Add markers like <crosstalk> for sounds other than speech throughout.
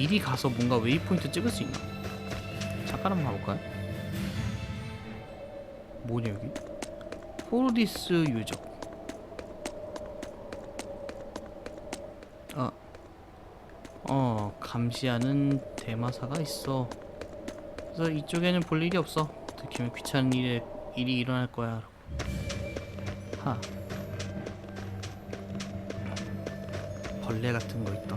미리 가서 뭔가 웨이포인트 찍을 수 있나? 잠깐 한번 가볼까요? 뭐냐 여기? 포르디스 유적. 아, 어 감시하는 대마사가 있어. 그래서 이쪽에는 볼 일이 없어. 들키면 귀찮은 일에, 일이 일어날 거야. 하. 벌레 같은 거 있다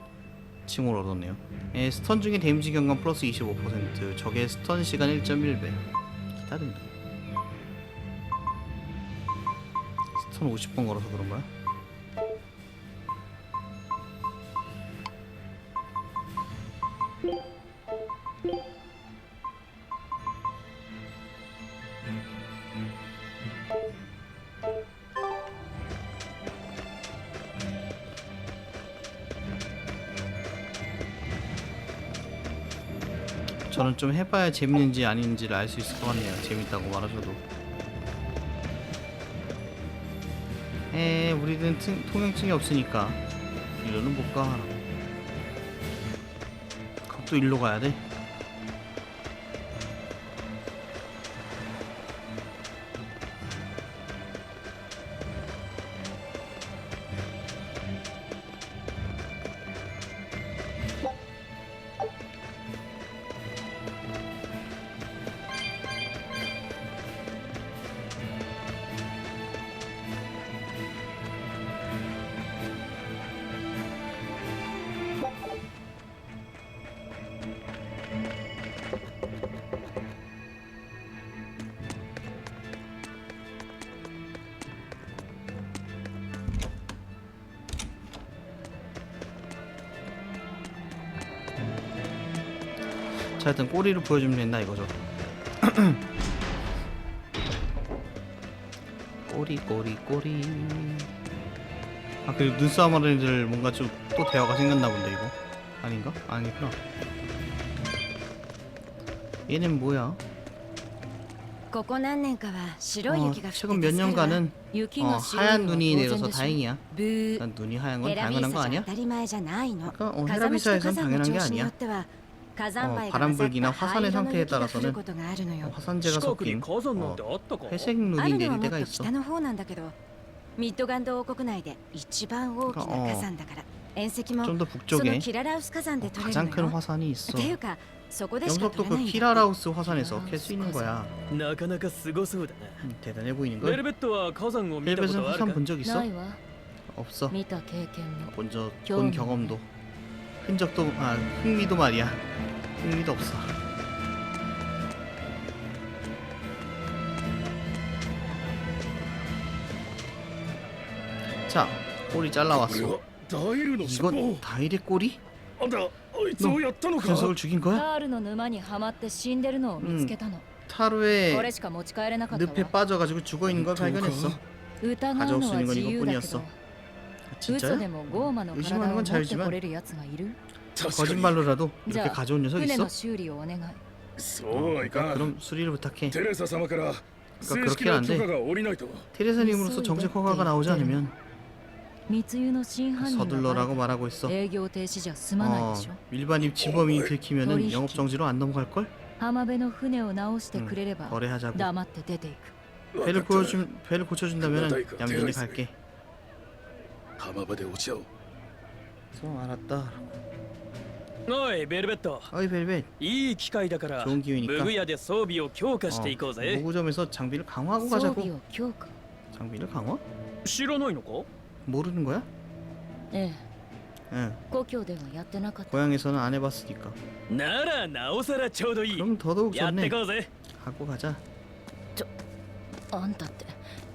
칭호를 얻었네요. 예, 스턴 중에 데미지 경감 플러스 25% 적의 스턴 시간 1.1배. 기다린다. 스턴 50번 걸어서 그런 거야? 좀 해봐야 재밌는지 아닌지를 알 수 있을 것 같네요. 재밌다고 말하셔도. 에, 우리는 튼- 통행증이 없으니까 일로는 못 가. 그럼 또 일로 가야 돼? 하여튼 꼬리를 보여주면 된다 이거죠 <clears throat> 꼬리 꼬리 꼬리 아 그리고 눈싸움하는들 뭔가 좀 또 대화가 생겼나 본데 이거 아닌가? 아니구나 얘는 뭐야? 어, 최근 몇 년간은 어, 하얀 눈이 내려서 다행이야. 난 눈이 하얀 건 당연한 거 아니야? 아까 그러니까 어, 헤라비사에선 당연한 게 아니야. 어, 바람 불기나 화산의 상태에 따라서는 어, 화산재가 섞인 어, 회색 눈이 내릴 때가 있어. 그러니까, 어, 좀더 북쪽에 어, 가장 큰 화산이 있어. 영석도 그 키라라우스 화산에서 캘 수 있는 거야. 음, 대단해 보이는 걸. 헬벳은 화산 본 적 있어? 없어. 본적본 경험도 흔적도 아 흥미도 말이야. 흥미도 없어. 자 꼬리 잘라왔어. 이건 다일의 꼬리? 너 녀석을 죽인 거야? 응 음, 타루의 늪에 빠져가지고 죽어있는 걸 발견했어. 가져올 수 있는 건 이것뿐이었어. ど 아, 嘘 진짜야? でもゴーマの 의심하는 体を 건 持って 자유지만 これるやつがいる 거짓말로라도 이렇게 자, 가져온 녀석 船 있어? の修理をお願いそうはいかん 그럼 수리를 부탁해. テレサ様から正 그러니까 式 그렇게 な 안 許 돼. 可が下りないと 테레사님으로서 정책 허가가 나오지 않으면 密輸の真犯人が 서둘러라고 말하고 있어. 営業停止じゃ済まない 어, でしょ 일반인 지범이 들키면은 거리. 영업 정지로 안 넘어갈 걸? 浜辺の船を直してくれれば 거래하자고. 黙って出ていく 배를 보여준 배를 고쳐준다면 그거다, 이거. 얌전히 테레사. 갈게. 浜場で落ち合おう 그래서 알았다. おいベルベット 어이 벨벳. いい機会だから 좋은 기회니까 武具屋で装備を強化していこう 어, ぜ 무구점에서 장비를 강화하고 装 가자고. 備を強化 장비를 강화? 知らないのか 모르는 거야? ええ 응. 故郷ではやってなかった 고향에서는 안 해봤으니까. ならなおさらちょうどいい 그럼 더더욱 やって 좋네. こうぜ 하고 가자. あんたって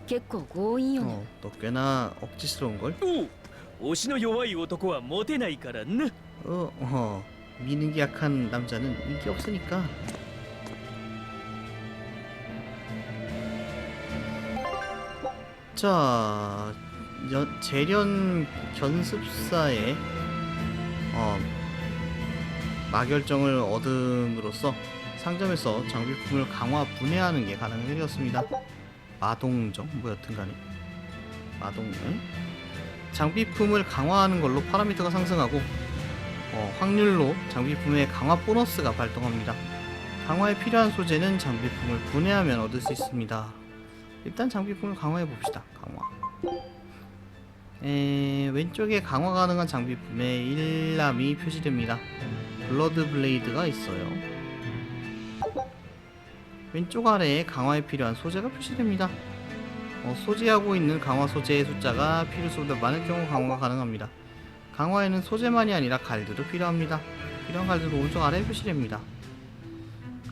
結構強引よね 어, 너 꽤나 억지스러운 걸. おう推しの弱い男はモテないからな 어, 어 미는 게 약한 남자는 인기 없으니까 자 연, 재련 견습사의 어, 마결정을 얻음으로써 상점에서 장비품을 강화 분해하는 게 가능해졌습니다. 마동정 뭐 여튼간에 마동 응? 장비품을 강화하는 걸로 파라미터가 상승하고 어, 확률로 장비품의 강화 보너스가 발동합니다. 강화에 필요한 소재는 장비품을 분해하면 얻을 수 있습니다. 일단 장비품을 강화해 봅시다. 강화. 에, 왼쪽에 강화 가능한 장비품에 일람이 표시됩니다. 블러드 블레이드가 있어요. 왼쪽 아래에 강화에 필요한 소재가 표시됩니다. 어, 소지하고 있는 강화 소재의 숫자가 필요수보다 많을 경우 강화가 가능합니다. 강화에는 소재만이 아니라 갈드도 필요합니다. 필요한 갈드도 오른쪽 아래에 표시됩니다.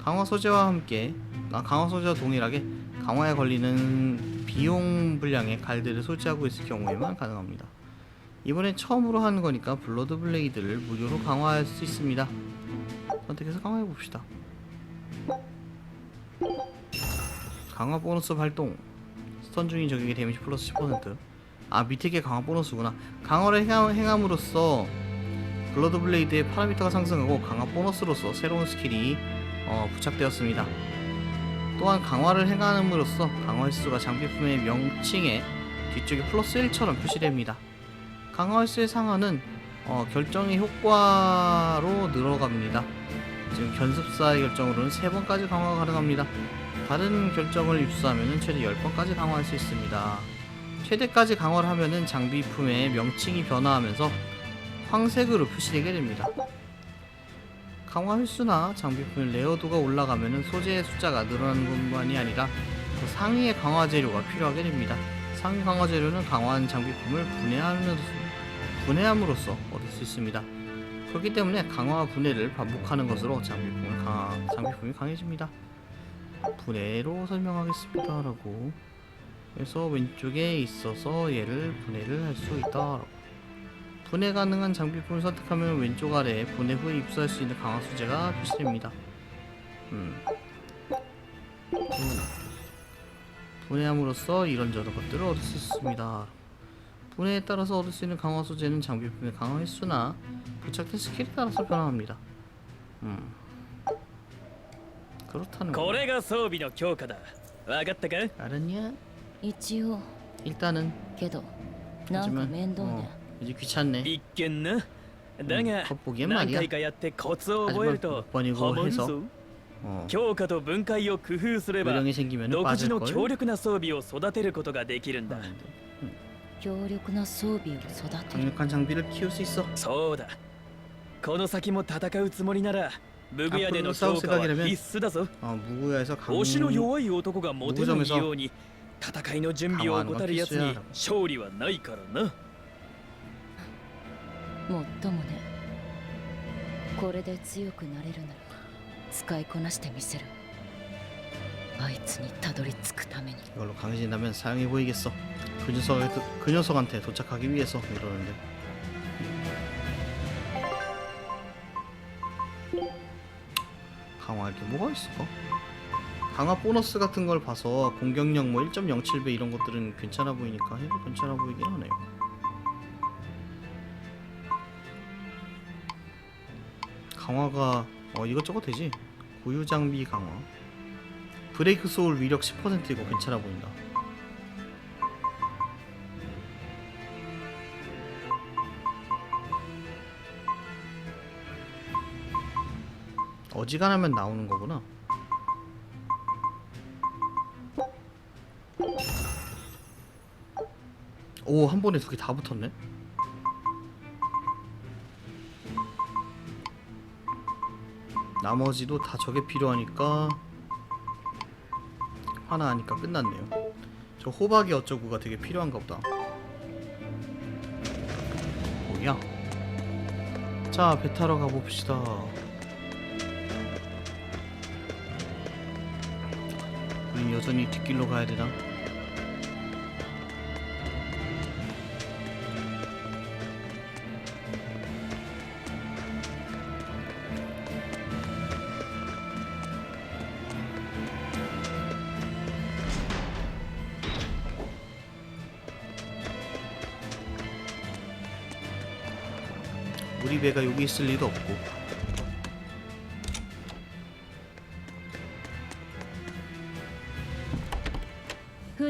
강화 소재와 함께 아, 강화 소재와 동일하게 강화에 걸리는 비용 분량의 갈드를 소지하고 있을 경우에만 가능합니다. 이번에 처음으로 하는 거니까 블러드 블레이드를 무료로 강화할 수 있습니다. 선택해서 강화해 봅시다. 강화 보너스 발동. 스턴 중인 적에게 데미지 플러스 10%. 아 밑에 게 강화 보너스구나. 강화를 행함, 행함 으로써 블러드 블레이드의 파라미터가 상승하고 강화 보너스로서 새로운 스킬이 어, 부착되었습니다. 또한 강화를 행함으로써 강화 횟수가 장비품의 명칭에 뒤쪽에 플러스 1처럼 표시됩니다. 강화 횟수의 상한은 어, 결정의 효과로 늘어갑니다. 지금 견습사의 결정으로는 3번까지 강화가 가능합니다. 다른 결정을 입수하면 최대 10번까지 강화할 수 있습니다. 최대까지 강화를 하면 장비 품의 명칭이 변화하면서 황색으로 표시되게 됩니다. 강화 횟수나 장비품의 레어도가 올라가면 소재의 숫자가 늘어나는 것만이 아니라 그 상위의 강화 재료가 필요하게 됩니다. 상위 강화 재료는 강화한 장비품을 분해함으로써 얻을 수 있습니다. 그렇기 때문에 강화 분해를 반복하는 것으로 장비품을 강화, 장비품이 강해집니다. 분해로 설명하겠습니다 라고 그래서 왼쪽에 있어서 얘를 분해를 할 수 있다라고 분해 가능한 장비품을 선택하면 왼쪽 아래에 분해 후에 입수할 수 있는 강화 소재가 표시됩니다. 음. 분- 분해함으로써 이런저런 것들을 얻을 수 있습니다. 분해에 따라서 얻을 수 있는 강화 소재는 장비품의 강화 횟수나 부착된 스킬에 따라서 변화합니다. 음. 그렇다는 こ 거. れが装備の強化だ分かったか 알았냐? 一応 일단은 けどなんか 하지만 面倒ね 어, 이제 귀찮네. 一見なだが 겉보기엔 何 말이야. 回かやってコツを覚えると 하지만 몇 번이고 ハマる 해서 ぞ 어, 強化と分解を工夫すれば 요령이 생기면 独自 빠질 の 걸. 強力な装備を育てることができるんだ 하는데. 強力な装備を育てる 강력한 장비를 키울 수 있어. そうだこの先も戦うつもりなら ブグヤでの強化は必須だぞ 어, 무구야에서 강 推しの弱い男がモテない 무구점에서 ように戦いの準備を怠るやつに 강화하는 건 勝利はないからなもっともねこれで強くなれるなら使いこなしてみせるあいつにたどり着くために 이걸로 강해진다면 사용해 보이겠어. 그 녀석한테 그 녀석한테 도착하기 위해서 이러는데. 강화할 게 뭐가 있을까? 강화 보너스 같은 걸 봐서 공격력 뭐 1.07배 이런 것들은 괜찮아 보이니까 해도 괜찮아 보이긴 하네요. 강화가 어 이것저것 되지? 고유 장비 강화. 브레이크 소울 위력 10%이고 괜찮아 보인다. 어지간하면 나오는 거구나. 오, 한 번에 두 개 다 붙었네. 나머지도 다 저게 필요하니까 하나 하니까 끝났네요. 저 호박이 어쩌고가 되게 필요한가 보다. 뭐야? 자, 배 타러 가봅시다. 음, 여전히 뒷길로 가야 되나? 우리 배가 여기 있을 리도 없고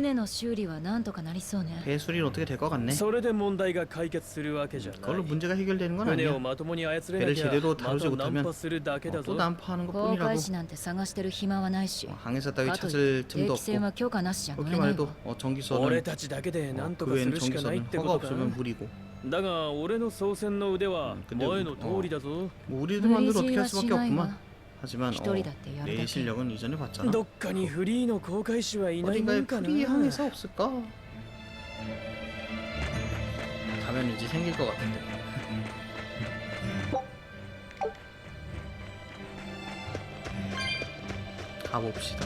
船の修理はなんとかなりそうね 배 수리는 어떻게 될 것 같네 それで問題が解決するわけじゃない 그걸로 문제가 해결되는 건 船 아니야 をまともに操れ 배를 なきゃ 제대로 ま 다루지 た 못하면 ナンパするだけだ 어, ぞ 또 난파하는 航 것뿐이라고 海士なんて探してる暇はないし 어, 항해사 따위 かとい 찾을 って 틈도 定期船 없고 は許可なしじゃ乗れ 그렇게 ない 말해도 わ 어, 俺 정기선은 たちだけでなん 어, と 그 かす 외에는 るしかないっ 정기선은 てこ 허가 とか 없으면 무리고 だが俺の操船の腕はうん근데 前の通りだぞ 뭐 우리들 無理 마음대로 強 어떻게 い 할 はし 수밖에 ない 없구만 わ 하지만 一 어, 人だってやる 내 だけ 실력은 이전에 봤잖아 どっかにフリーの航海士はいないも 어딘가에 んかな 프리 항해사 없을까? 가면 왠지 생길 것 같은데 가봅시다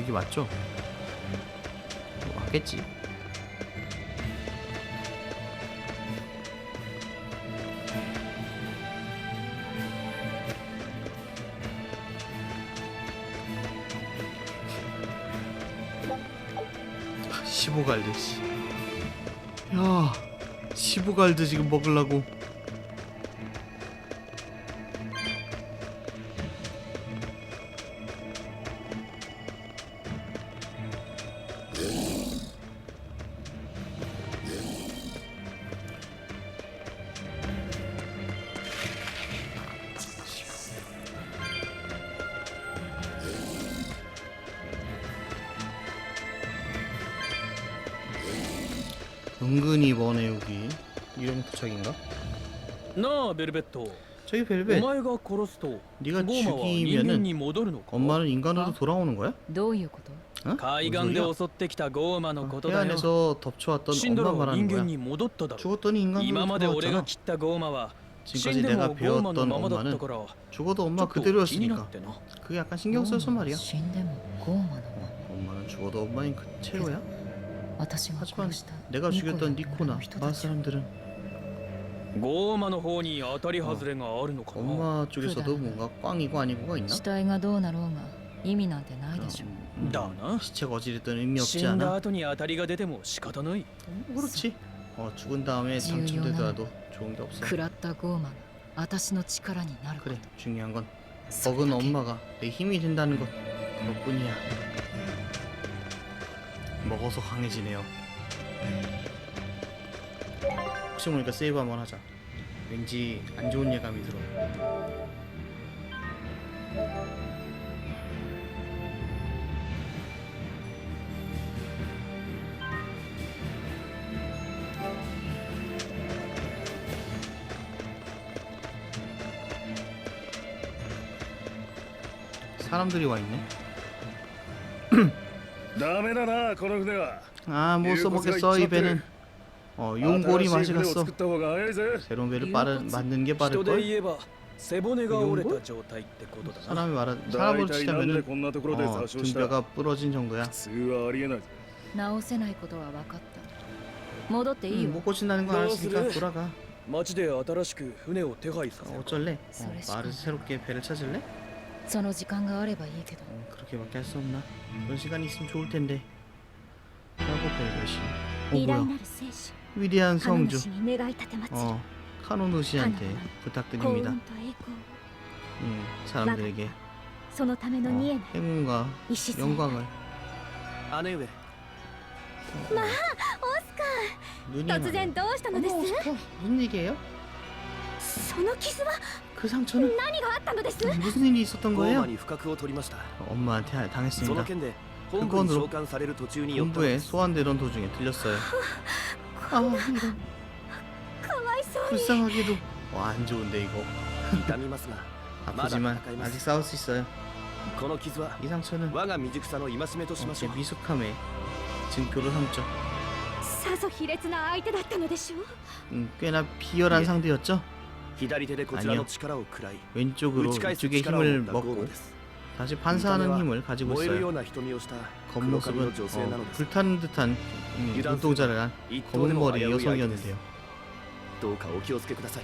여기 맞죠? 뭐 맞겠지 아, 15갈드 씨. 야 15갈드 지금 먹으려고 은근히 머네 여기 이름 도착인가? なあベルベット 저기 お 벨벳 前が殺すと 네가 ゴーマは人間 죽이면은 に戻るのか 엄마는 인간으로 돌아오는 거야? どういうこと 어? 海 뭔 岸で 소리야? 襲ってきたゴーマのことだよ 해안에서 덮쳐왔던 死んだ 엄마 ら人 말하는 間 거야 に戻っただろ 죽었더니 今 인간으로 まで俺が 돌아왔잖아 切ったゴーマは死 지금까지 んで 내가 もゴーマの 배웠던 ままだった 엄마는 から 죽어도 ちょ 엄마 っと気になっ 그대로였으니까 てな 그게 약간 신경 써서 말이야 死んでもゴーマのまま 엄마는 죽어도 엄마인 그 채로야? 私が 하지만 殺した 내가 죽였던 ニコ 니코나 の人 마을 たち 사람들은 ゴーマの方に当たり外れがあるのかな 엄마 쪽에서도 뭔가 꽝이고 아니고가 있나? 死体がどうなろうが意味なんてないでしょ 음, だな 시체가 어찌됐든 의미 死 없지 んだ 않아? 後に当たりが出ても仕方ない 음, 그렇지 어, 죽은 다음에 당첨되더라도 좋은 게 없어 食らったゴーマが私の力になること 그래 중요한 건 それ 먹은 だけ 엄마가 내 힘이 된다는 것 그것뿐이야 먹어서 강해지네요. 혹시 모르니까 세이브 한번 하자. 왠지 안 좋은 예감이 들어. 사람들이 와 있네 ダメだなこの船は 아 못 이거 써먹겠어 고생이 이 배는 어 용골이 新しい船を 맛이 갔어 作った方が早いぜ 새로운 배를 流 빠른 骨 만든 게 人で 빠를걸 言えば背骨が折れた状態ってことだな 사람이 말하 大 사람으로 体なんで 치자면은 こんなところで 어 座礁した 등뼈가 부러진 정도야 普通はありえないぜ直せないことは分かった戻っていい 음, よ 못 고친다는 거 알았으니까 그래. 돌아가 町で新しく船を手配させ 어, る 어쩔래? 어, 소리 말을 시끄러워. 새롭게 배를 찾을래? その時間があればいいけど 어, 그렇게밖에 할 수 없나? 그런 시간이 있으면 좋을 텐데 하고 배려시 어 偉大 뭐야 なる戦士 위대한 カノ 성주 主に願い立てまつる 어 카노누 씨한테 幸 부탁드립니다 運と栄光 음, 사람들에게 そのための 어, 見えない 행운과 礎 영광을 姉上 마, 눈이 突然どうしたのです 어머, 오스카. 무슨 얘기예요? その傷は 그 상처는 무슨 일이 있었던 거예요? 엄마한테 아, 당했습니다. 그건으로 본부에 소환되던 도중에 들렸어요. 아, 아 이런 불쌍하게도 와, 안 좋은데 이거. 아프지만 아직 싸울 수 있어요. 이 상처는 어째 미숙함의 증표로 삼죠. 음, 꽤나 비열한 상대였죠. 左手でこちらの力を食らい 왼쪽으로 打ち返す 이쪽의 力を持 힘을 ったゴー 먹고 です 다시 見た目 반사하는 は 힘을 가지고 燃えるよう 있어요. な瞳をした黒髪の 겉모습은 女性な 어, のです 불타는 듯한 음, 유단 눈동자를 한 一頭で 검은 も 머리 危うい相手です 여성이었는데요. どうかお気をつけください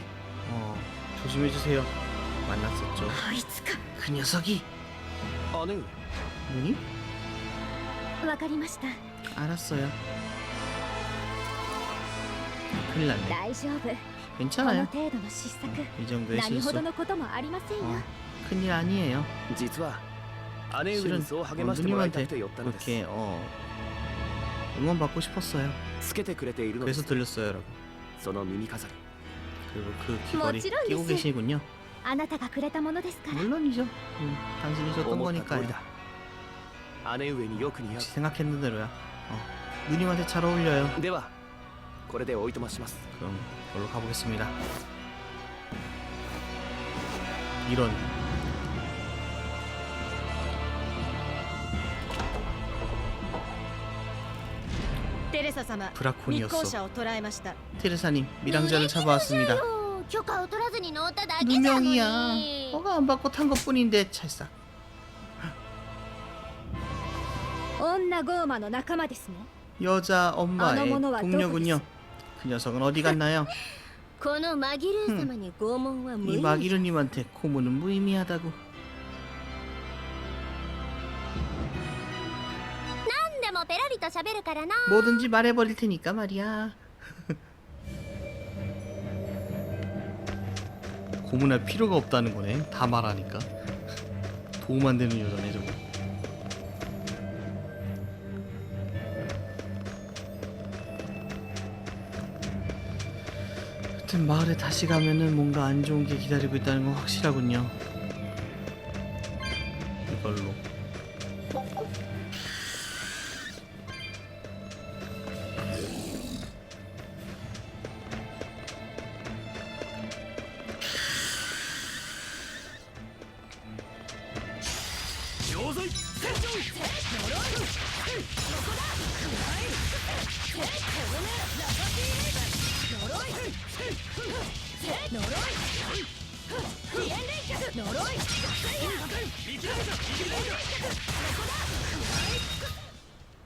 어, 조심해 주세요. 만났었죠. あいつか 그 녀석이 姉上 뭐니? わかりました 알았어요. 큰일 났네. 大丈夫この 괜찮아요. 程度の失策 이 정도의 何ほ 실수. どのこともありませんよ 어, 큰일 아니에요. 実は姉上 실은 にそう 어, 励ましてもらいた 누님한테 くて寄ったのです 그렇게 어, 응원받고 싶었어요. つけてくれているので 그래서 す 들렸어요, 여러분. その耳飾り 그리고 그 귀걸이 멋지런 끼고 듯이. 계시군요. あなたがくれたものですから 물론이죠. 음, 당신이 줬던 思った通 거니까요. りだ姉上によく似合 역시 생각했는 대로야. 어, 누님한테 잘 어울려요. うでは これでおいとまします 그럼 걸로 가보겠습니다. 이런 テレサ様密 브라콘이었어. 航者を捕らえました 테레사님, 미랑자를 잡아왔습니다. 許可を取らずに乗っただけなの 누명이야. に 허가 안 받고 탄 것뿐인데 찰싹. 女ゴーマの仲間ですね 여자 엄마의 아노모노와 동료군요. 그 녀석은 어디 갔나요? <laughs> このマギルー様に拷問は無 이 意味 마기르님한테 고문은 무의미하다고. 何でもペラリと喋るからな 뭐든지 말해버릴 테니까 말이야. <laughs> 고문할 필요가 없다는 거네. 다 말하니까. 도움 안 되는 여자네 저거. 하여튼 마을에 다시 가면은 뭔가 안 좋은 게 기다리고 있다는 건 확실하군요. 이걸로.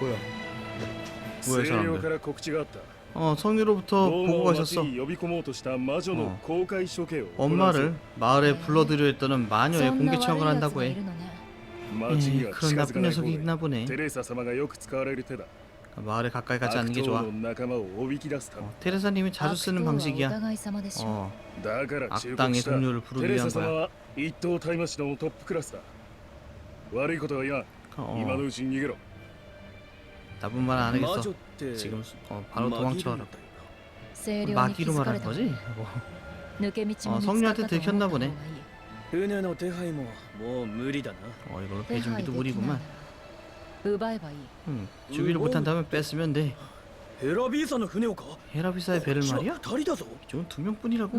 뭐야 뭐야 이 清涼か 사람들 ら告知があった 어 성유로부터 どうも 보고가 町 있었어 に呼び込もうとした魔女の公開処刑を行う 엄마를 마을에 불러들여 했다는 마녀의 そんな 공개 悪い 청을 やつ 한다고 がい 해 るのね町に 에이, は 그런 近づか 나쁜 ない方 녀석이 が 있나 보네 テレサ様がよく使われる手だ 마을에 가까이 가지 않는 悪 게 党 좋아 の仲間をおびき出すため 어, 테레사님이 자주 悪 쓰는 党はお 방식이야 互い様でしょ 어 だから忠告 악당의 した 동료를 テ 부르기 レ 위한 サ様 거야 は一等大魔師のトップクラスだ悪いことは言わん 어, 今のうちに逃げろ 나쁜 말 안 하겠어. 지금 어, 바로 도망쳐라. 마기로 말하는 거지? 뭐. 어, 성녀한테 들켰나 보네. 어, 이걸로 배준비도 무리구만. 응, 준비를 못한다면 뺐으면 돼. 헤라비사의 배가? 헤라비사의 배를 말이야? 지금 두 명뿐이라고.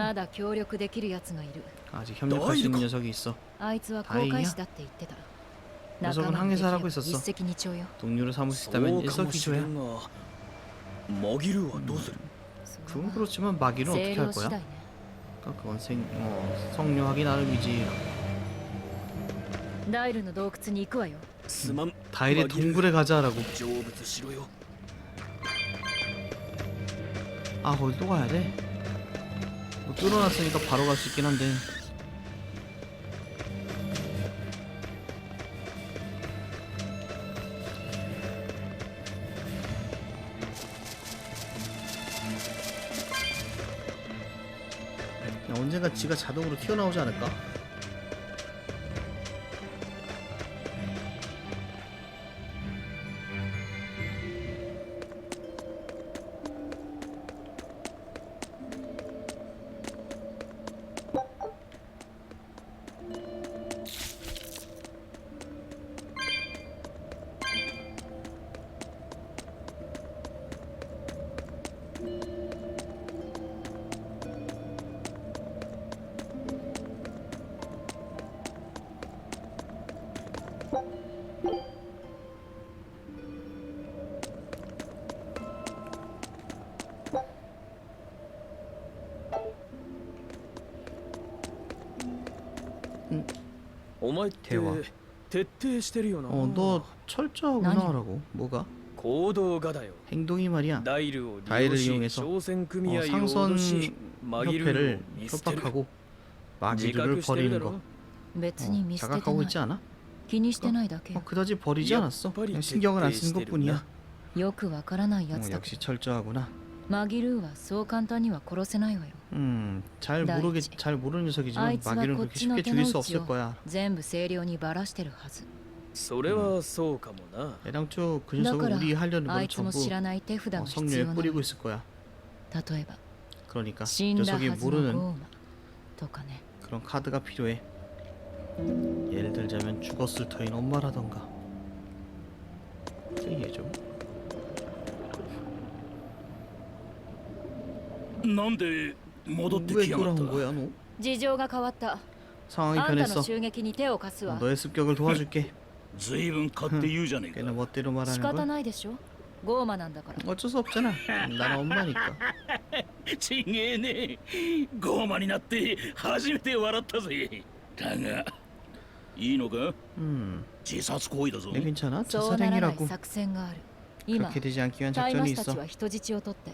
아직 협력할 수 있는 녀석이 있어. 다이야? 녀석은 仲間にできれば 항해사라고 있었어 一石二鳥よ 동료를 삼을 수 そ 있다면 うかもしれ 일석이조야 んがマギルはどうする 그건 그렇지만 마기는 어떻게 清 할 涼次 거야? 第ね 그러니까 그건 생, 어, 성료하기 나름이지 ダイルの洞窟に行くわよすまん 다일의 마기를 동굴에 가자라고 成仏しろよ 아 거기 또 가야 돼? 뭐 뚫어놨으니까 바로 갈 수 있긴 한데 언젠가 지가 자동으로 튀어나오지 않을까? お前って手は徹底してるよな 어, 너 철저하구나 나니? 라고 뭐가? 行動がだよ 행동이 말이야 ダイルを利 다이를 用し 이용해서 商船組合 어, を 상선 脅しマギルーを 협회를 見捨てる 협박하고 自 마기르를 覚してるだ 버리는 ろ 거 別に 어, 見捨てて 자각하고 な 있지 않아? い気にしてないだけ 어, よ 그다지 버리지 야, 않았어 빨리 그냥 신경을 안 쓴徹底 것뿐이야 よくわからない 어, やつだけ 역시 철저하구나 マギルーはそう簡単には殺せないわよ 음, 잘 나 모르게 있지. 잘 모르는 녀석이지만 아이츠가 마기는 그렇게 쉽게 고치노 죽일 수 테노우치요. 없을 거야 全部清涼にばらしてるはずそれはそうかもな 애당초 그 だ 녀석은 から 우리 하려는 あ 걸 いつも 전부 知らない手札 어, が必 석류에 要なの 뿌리고 있을 거야 例えば 그러니까 死んだは 녀석이 ずの 모르는 ゴーマとかね 그런 카드가 필요해 예를 들자면 죽었을 터인 엄마라던가 얘죠 なんで戻ってき 왜 やがった 돌아온 거야 너? 事情が変わった 상황이 あんたの 변했어 襲撃に手を貸す 어, わ 너의 습격을 도와줄게 ずいぶん勝手言うじゃねえ 꽤나 か 멋대로 仕 말하는 方 건 ないでしょゴーマなんだから 어쩔 수 없잖아 나는 엄마니까 ちげえねゴーマになって初めて笑ったぜだがいいのか 음 自殺行為だぞ 내 괜찮아? そうならない 자살행위라고 作戦がある今 그렇게 되지 않기 위한 タイマ 작전이 スた 있어 ちは人質を取って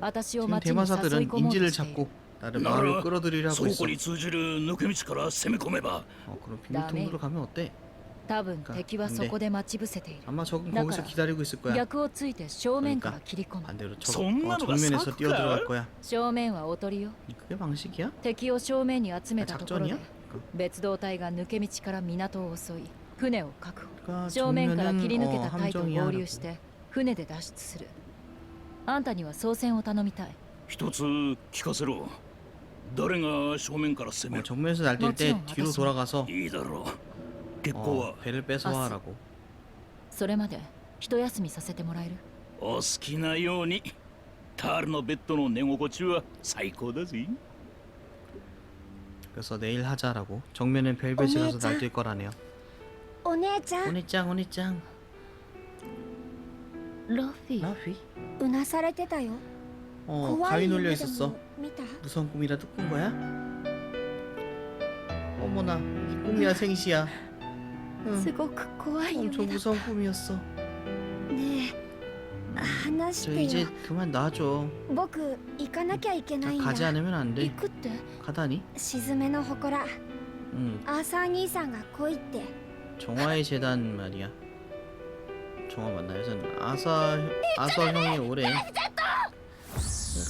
私を 지금 町に誘い 대마사들은 込もうと 인지를 している 잡고 나를 な 마을로 ら 끌어들이려고 倉 있어 庫に通じる抜け道から攻め込めば 어, 그럼 비밀통로로 가면 어때? 多分 그러니까 敵はそこで待ち伏せている 아마 적은 나 거기서 그래. 기다리고 있을 거야 逆をついて正面から切り込む 반대로 적, 손나노가 어, 정면에서 싹 뛰어들어갈 가? 거야 正面はおとりよ 그게 방식이야? 敵を正面に集め 아, たところで 작전이야? 別動隊が抜け道から港を襲い船を確保 그러니까 正面から切り抜け 정면은 た 어, 隊と 함정이야 合流して船で脱出する あんたには操船を頼みたい一つ聞かせろ誰が正面から攻め 어, る 정면에서 날뛸 때 맞죠, 뒤로 맞았어. 돌아가서 いいだろう結構 어, は 배를 뺏어와라고 それまで一休みさせてもらえるお好きなようにタールのベッドの寝心地は最高だぜ 그래서 내일 하자라고 정면엔 벨벳이 가서 어메짱. 날뛸 거라네요 お姉ちゃん 오니짱 오니짱 ラフィ 라피 うなされてたよ 어 怖 가위 い 놀려 夢で 있었어 も見た 무서운 꿈이라도 꾼 거야? 어머나 이 꿈이야 생시야 す 응, ごく怖い 엄청 夢だ 무서운 꿈이었어 ねえ話し 저 て 이제 よ 그만 놔줘 僕行かなきゃいけないん 가지 だ 않으면 行 안돼 くって 가다니? 沈めの祠 응 アーサー兄さんが来いって 정화의 재단 말이야 정화 맞나요? 전 아사 아서 형이 오래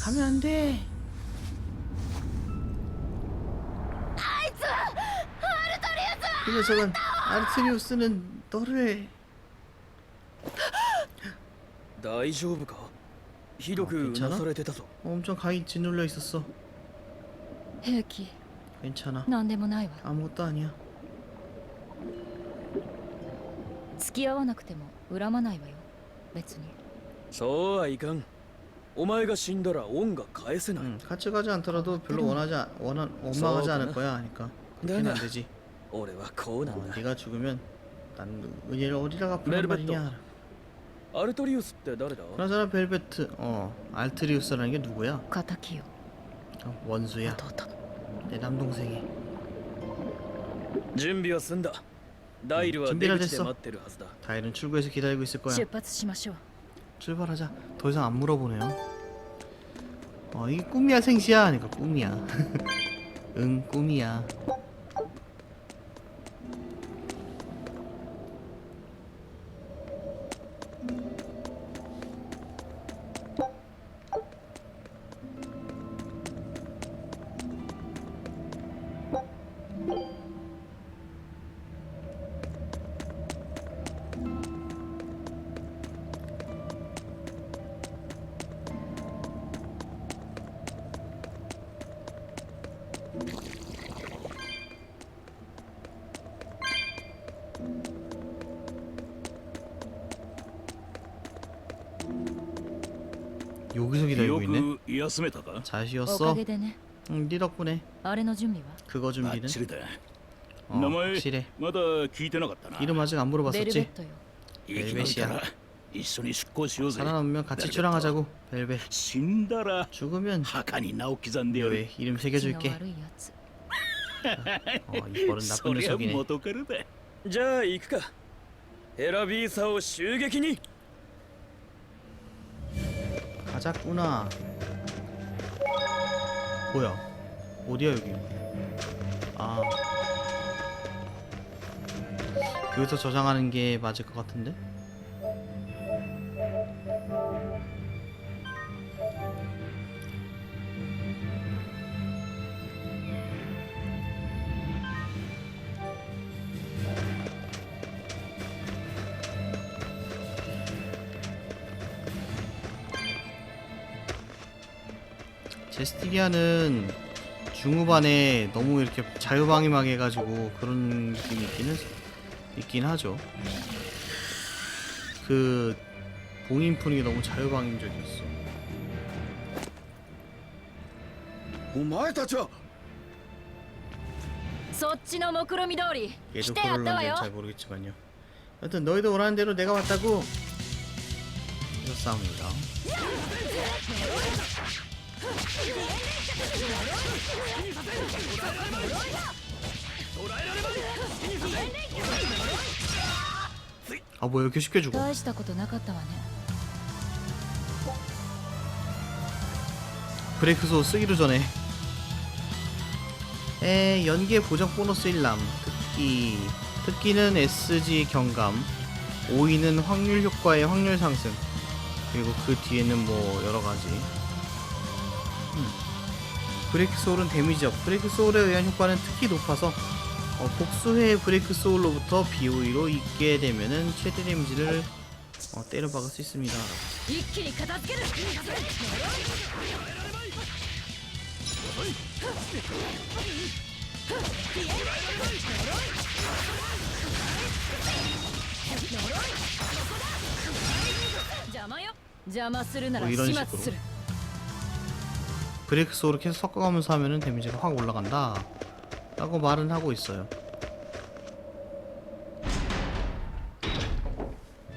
가면 안돼 그 녀석은 아르트리우스는 너를 大丈夫かひどくうなされてたぞ 엄청 가위 짓눌려 있었어 兵器 괜찮아 なんでもないわ 아무것도 아니야 付き合わなくても 恨まないわよ別にそうはいかんお前が死んだら恩が返せない、 응, 같이 가지 않더라도 별로 원하지 않- 원한 원망하지 않을 거야 하니까 그렇게는 안 되지 俺はこうなん 어, だ 네가 죽으면 난 은혜를 어디다가 부란 멜베토. 말이냐 アルトリウスって誰だ 그나저나 벨베트 어 알트리우스라는 게 누구야? 敵よ 어, 원수야 弟の 내 남동생이 準備は済んだ ダイルは準備は出口で됐어 待ってるはずだ 다일은 출구에서 기다리고 있을 거야 出発しましょう 출발하자 더 이상 안 물어보네요 어 이게 꿈이야 생시야 하니까 꿈이야 <laughs> 응 꿈이야 よく休めたか 잘 お 쉬었어 かげでね 응, 네 덕분에 あれの準備は 그거 バッ 준비는 チリだ 어, 名前 확실해 まだ聞いてなかったな 이름 아직 안 ベルベッ 물어봤었지 トよ生き延びたら一緒に出航しようぜ 살아남으면 같이 출항하자고 벨벳 死んだら 죽으면 墓に名を刻んでやる 묘에 이름 口の 새겨줄게 悪いやつ 어, 이 버릇 나쁜 そ<laughs> りゃ 녀석이네 元からだじゃあ行くかエラビーサを襲撃に 가자꾸나 뭐야? 어디야 여기? 아. 여기서 저장하는 게 맞을 것 같은데 제스티리아는 중후반에 너무 이렇게 자유방임하게 해가지고 그런 느낌이 있기는 있긴 하죠. 그 봉인 푸는 게 너무 자유방임적이었어. お前たちはそっちの目論見通り 얘도 来てやったわ 그럴런지 よ 잘 모르겠지만요. 하여튼 너희도 원하는 대로 내가 왔다고. 이거 싸움입니다. 아 뭐야 이렇게 쉽게 죽어? 大したことなかったわね 브레이크소 쓰기도 전에 에 연계 보정 보너스 1람 특기 특기는 SG 경감 5위는 확률 효과의 확률 상승 그리고 그 뒤에는 뭐 여러가지 음. 음. 브레이크 소울은 데미지 업, 브레이크 소울에 의한 효과는 특히 높아서 어, 복수의 브레이크 소울로부터 BOE로 입게 되면은 최대 데미지를 어, 때려 박을 수 있습니다. 뭐 이런 식으로. 브레이크 소울을 계속 섞어가면서 하면은 데미지가 확 올라간다 라고 말은 하고 있어요